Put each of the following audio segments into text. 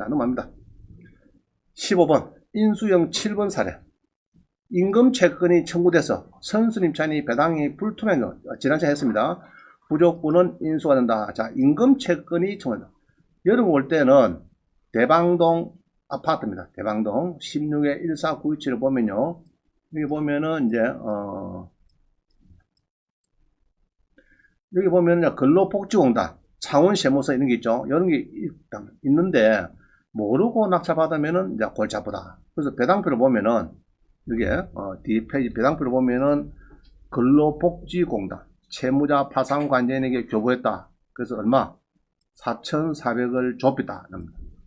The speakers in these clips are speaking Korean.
자, 넘어갑니다. 15번 인수형 7번 사례 임금 채권이 청구돼서 선수님 차니 배당이 불투명해 지난주에 했습니다. 부족분은 인수가 된다. 자, 임금 채권이 청구된다. 여름 올 때는 대방동 아파트입니다. 대방동 16의 14927을 보면요. 여기 보면은 이제 어 여기 보면은 근로복지공단, 창원세무서 이런 게 있죠. 이런 게 있- 있는데 모르고 낙찰받으면은 이제 골치 아프다. 그래서 배당표를 보면은 이게 어, 뒤 페이지 배당표를 보면은 근로복지공단 채무자 파산 관계인에게 교부했다. 그래서 얼마? 4,400을 좁혔다.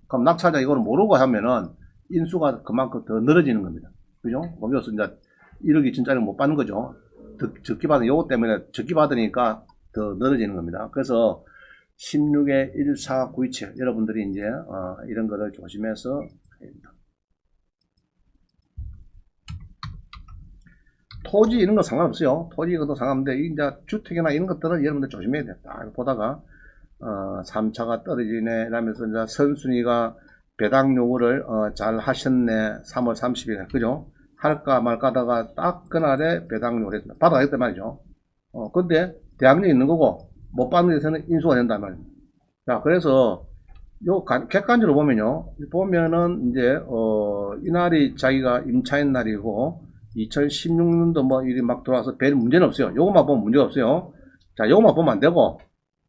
그럼 낙찰자 이거를 모르고 하면은 인수가 그만큼 더 늘어지는 겁니다. 그죠? 거기서 이제 1억 2천짜리 못 받는 거죠. 적- 적기 받은 요거 때문에 적기 받으니까 더 늘어지는 겁니다. 그래서 16의 14927 여러분들이 이제 어, 이런 거를 조심해서 해야 됩니다. 토지 이런 거 상관없어요. 토지 이것도 상관없는데 이제 주택이나 이런 것들은 여러분들 조심해야. 딱 보다가 어, 3차가 떨어지네 라면서 이제 선순위가 배당 요구를 어, 잘 하셨네 3월 30일에 그죠? 할까 말까 하다가 딱 그날에 배당 요구를. 받아야겠단 말이죠. 어, 근데 대학력 있는 거고 못 받는 데서는 인수가 된단 말입니다. 자, 그래서 요 가- 객관적으로 보면요. 보면은 이제 어, 이날이 자기가 임차인 날이고 2016년도 뭐 일이 막 들어와서 별 문제는 없어요. 요것만 보면 문제가 없어요. 자, 요것만 보면 안 되고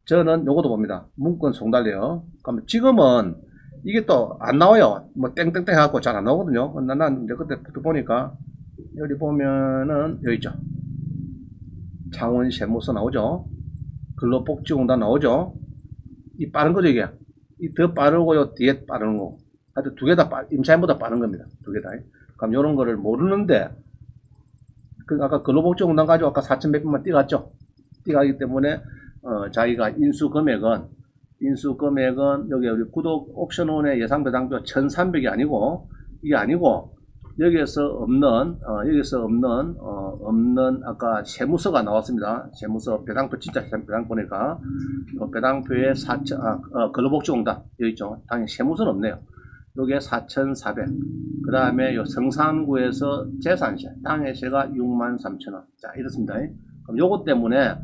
저는 요것도 봅니다. 문건 송달래요. 그럼 지금은 이게 또 안 나와요. 뭐 땡땡땡 해갖고 잘 안 나오거든요. 난, 난 이제 그때부터 보니까 여기 보면은 여기 있죠. 창원 세무서 나오죠. 근로복지공단 나오죠. 이 빠른 거죠 이게. 이 더 빠르고요 뒤에 빠른 거. 하여튼 두 개 다 임차인보다 빠른 겁니다. 두 개 다. 그럼 이런 거를 모르는데 그 아까 근로복지공단 가지고 아까 4,100원만 띄갔죠. 띄가기 때문에 어, 자기가 인수 금액은 인수 금액은 여기 우리 구독 옵션원의 예상 배당표 1,300이 아니고 이게 아니고 여기에서 없는 어, 여기서 없는 어, 없는 아까 세무서가 나왔습니다. 세무서 배당표 진짜 배당 보니까 어, 배당표에 4천 아 어, 근로복지공단 여기 있죠. 당연히 세무서는 없네요. 요게 4,400. 그 다음에 요 성산구에서 재산세, 땅의세가 6만 3천 원. 자, 이렇습니다. 그럼 요것 때문에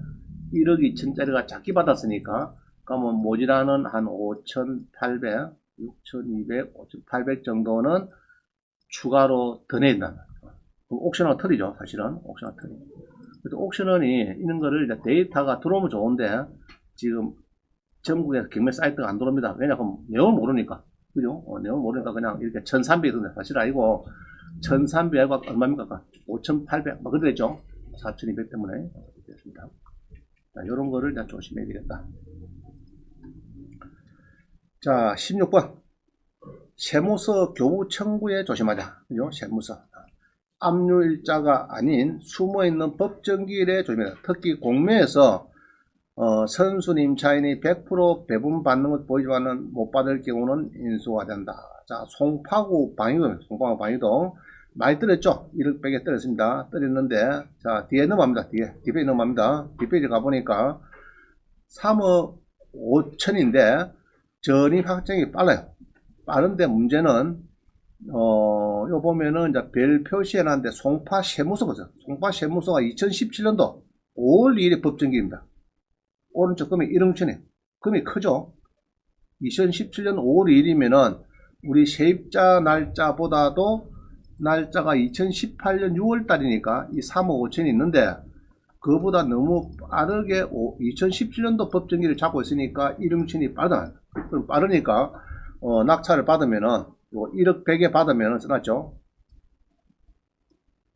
1억 2천짜리가 작게 받았으니까, 그러면 모지라는 한 5,800, 6,200, 5,800 정도는 추가로 더 내야 된다. 그럼 옥션은 틀리죠, 사실은. 옥션은 틀리. 그래서 옥션원이 있는 거를 이제 데이터가 들어오면 좋은데, 지금 전국에 경매 사이트가 안 들어옵니다. 왜냐하면 내용을 모르니까. 그죠? 어, 내용을 모르니까 그냥 이렇게 1300이 던데 사실 아니고 1300가 얼마입니까? 5800. 막 그랬죠? 4200 때문에. 됐습니다. 자, 요런 거를 이제 조심해야 되겠다. 자, 16번. 세무서 교부 청구에 조심하자. 그죠? 세무서. 압류일자가 아닌 숨어있는 법정기일에 조심해야 특히 공매에서 어, 선수님 차인이 100% 배분 받는 것 보이지만은 못 받을 경우는 인수가 된다. 자, 송파구 방위동, 송파구 방위동 많이 떨었죠? 1억 100에 떨었습니다. 떨었는데, 자, 뒤에 넘어갑니다. 뒤에, 뒤에 넘어갑니다. 뒷페이지 가보니까 3억 5천인데, 전입 확정이 빨라요. 빠른데 문제는, 어, 요 보면은 이제 별 표시해놨는데 송파 세무서거든. 송파 세무서가 2017년도 5월 2일에 법정기입니다. 오른쪽 금이 1응천에 금이 크죠. 2017년 5월 1일이면은 우리 세입자 날짜보다도 날짜가 2018년 6월 달이니까 이 3억 5천이 있는데 그보다 너무 빠르게 2017년도 법정기를 잡고 있으니까 1응천이 빠르다. 그럼 빠르니까 어, 낙찰을 받으면은 요 1억 100에 받으면은 써놨죠.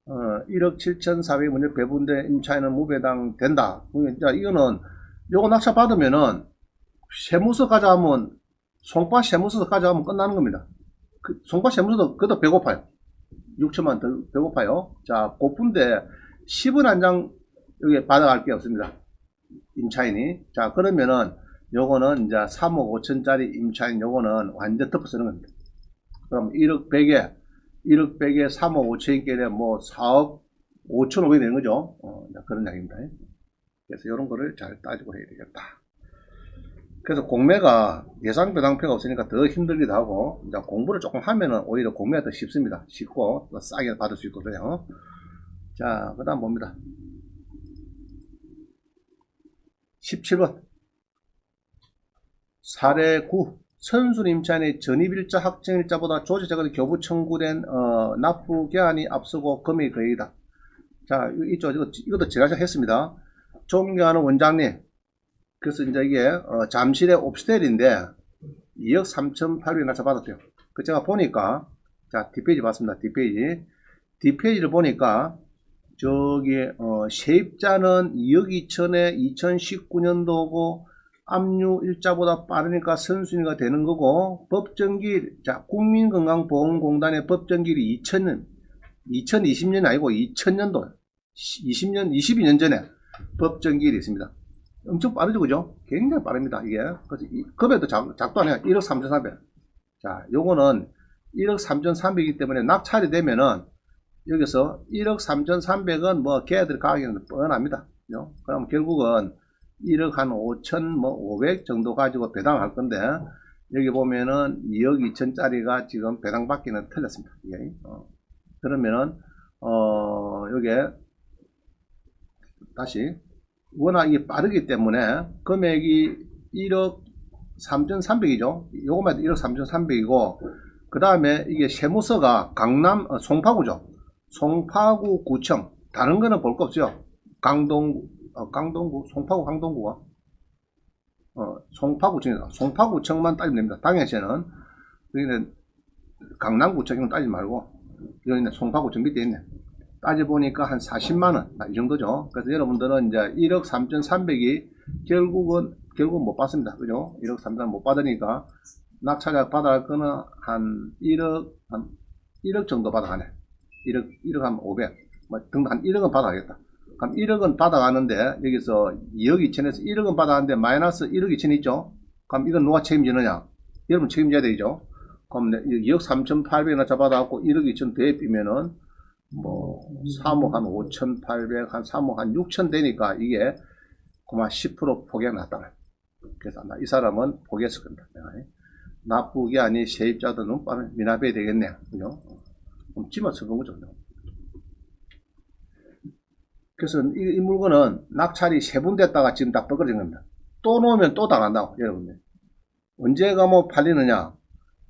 어, 1억 7,400이 먼저 배분된 임차인은 무배당 된다. 자, 이거는 요거 낙찰 받으면은 세무서 가져가면 송파 세무서 가져가면 끝나는 겁니다. 그 송파 세무서도 그것도 배고파요. 6천만 더 배고파요. 자, 고픈데 10원 한 장 여기 받아갈 게 없습니다. 임차인이. 자, 그러면은 요거는 이제 3억 5천짜리 임차인 요거는 완전 덮어 쓰는 겁니다. 그럼 1억 100에 1억 100에 3억 5천인께 뭐 4억 5천 5백이 되는 거죠. 어, 그런 양입니다. 그래서 이런 거를 잘 따지고 해야 되겠다. 그래서 공매가 예상 배당표가 없으니까 더 힘들기도 하고 이제 공부를 조금 하면은 오히려 공매가 더 쉽습니다. 쉽고 또 싸게 받을 수 있거든요. 자, 그다음 봅니다. 17번 사례 9 선순임차인의 전입일자 확정일자보다 조제자금 교부 청구된 어, 납부 기한이 앞서고 금액이 거액이다. 자, 이쪽 이거 이것도 제가 했습니다. 존경하는 원장님, 그래서 이제 이게 어, 잠실의 옵스텔인데 2억 3,800원 나차 받았대요. 그 제가 보니까 자 뒷페이지 봤습니다. 뒷페이지 뒷페이지를 보니까 저기 어, 세입자는 2억 2천에 2019년도고 압류 일자보다 빠르니까 선순위가 되는 거고 법정기일 자 국민건강보험공단의 법정기일이 2000년 2020년이 아니고 2000년도 20년 22년 전에 법정기일이 있습니다. 엄청 빠르죠, 그죠? 굉장히 빠릅니다, 이게. 그래서 이 급여도 작, 작도 안 해요. 1억 3,300. 자, 요거는 1억 3,300이기 때문에 낙찰이 되면은 여기서 1억 3,300은 뭐 걔들 가격은 뻔합니다. 그럼 결국은 1억 한 5천, 뭐 500 정도 가지고 배당할 건데 여기 보면은 2억 2천짜리가 지금 배당받기는 틀렸습니다. 이게. 어. 그러면은 어, 요게 다시 워낙 이게 빠르기 때문에 금액이 1억 3,300이죠. 요것만 해도 1억 3,300이고 그 다음에 이게 세무서가 강남 어, 송파구죠. 송파구 구청 다른 거는 볼 거 없어요. 강동 어, 강동구 송파구 강동구가 어, 송파구청이다. 송파구청만 따지면 됩니다. 당연시에는 여기는 강남구청이면 따지지 말고 여기는 송파구청 밑에 있네. 따져보니까 한 40만원, 이 정도죠. 그래서 여러분들은 이제 1억 3,300이 결국은, 결국 못 받습니다. 그죠? 1억 3,300 못 받으니까 낙찰자 받아갈 거는 한 1억, 한 1억 정도 받아가네. 1억, 1억 한 500. 뭐 등등 한 1억은 받아가겠다. 그럼 1억은 받아가는데 여기서 2억 2천에서 1억은 받아가는데 마이너스 1억 2천 있죠? 그럼 이건 누가 책임지느냐? 여러분 책임져야 되죠? 그럼 2억 3,800원 잡아갖고 1억 2천 더해 비면은 뭐 3억 한 5,800, 한 3억 한 6천 되니까 이게 그만 10% 포기가 났다. 그래서 아마 이 사람은 포기했을 겁니다. 나쁘게 아니 세입자도 눈빠는 미납해야 되겠네. 그죠? 그럼 집어서 건 거죠. 그래서 이, 이 물건은 낙찰이 세분 됐다가 지금 다 뻐거진 겁니다. 또 놓으면 또 당한다고, 여러분들. 언제가 뭐 팔리느냐?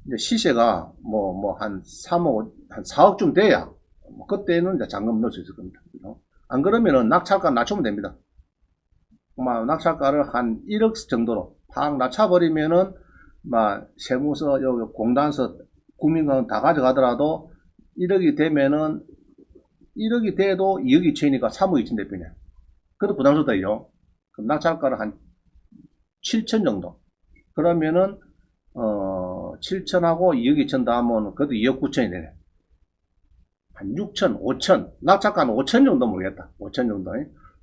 이제 시세가 뭐, 뭐, 한 3억, 한 4억쯤 돼야, 뭐 그때는 이제 잔금 넣을 수 있을 겁니다. 안 그러면은 낙찰가 낮추면 됩니다. 막 낙찰가를 한 1억 정도로 팍 낮춰버리면은, 막 세무서, 여기 공단서, 국민건 다 가져가더라도 1억이 되면은 1억이 돼도 2억 2천이니까 3억 2천 대표냐. 그래도 부담스럽다요. 그럼 낙찰가를 한 7천 정도. 그러면은, 어, 7천하고 2억 2천 다 하면 그래도 2억 9천이 되네. 한 6천, 5천. 낙찰가는 5천 정도 모르겠다. 5천 정도.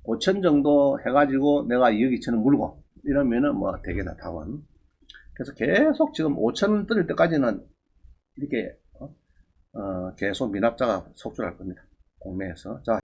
5천 정도 해가지고 내가 2억 2천을 물고 이러면은 뭐 되겠다, 답은. 그래서 계속 지금 5천 뜰 때까지는 이렇게, 어, 어, 계속 미납자가 속출할 겁니다. 공매에서. 자.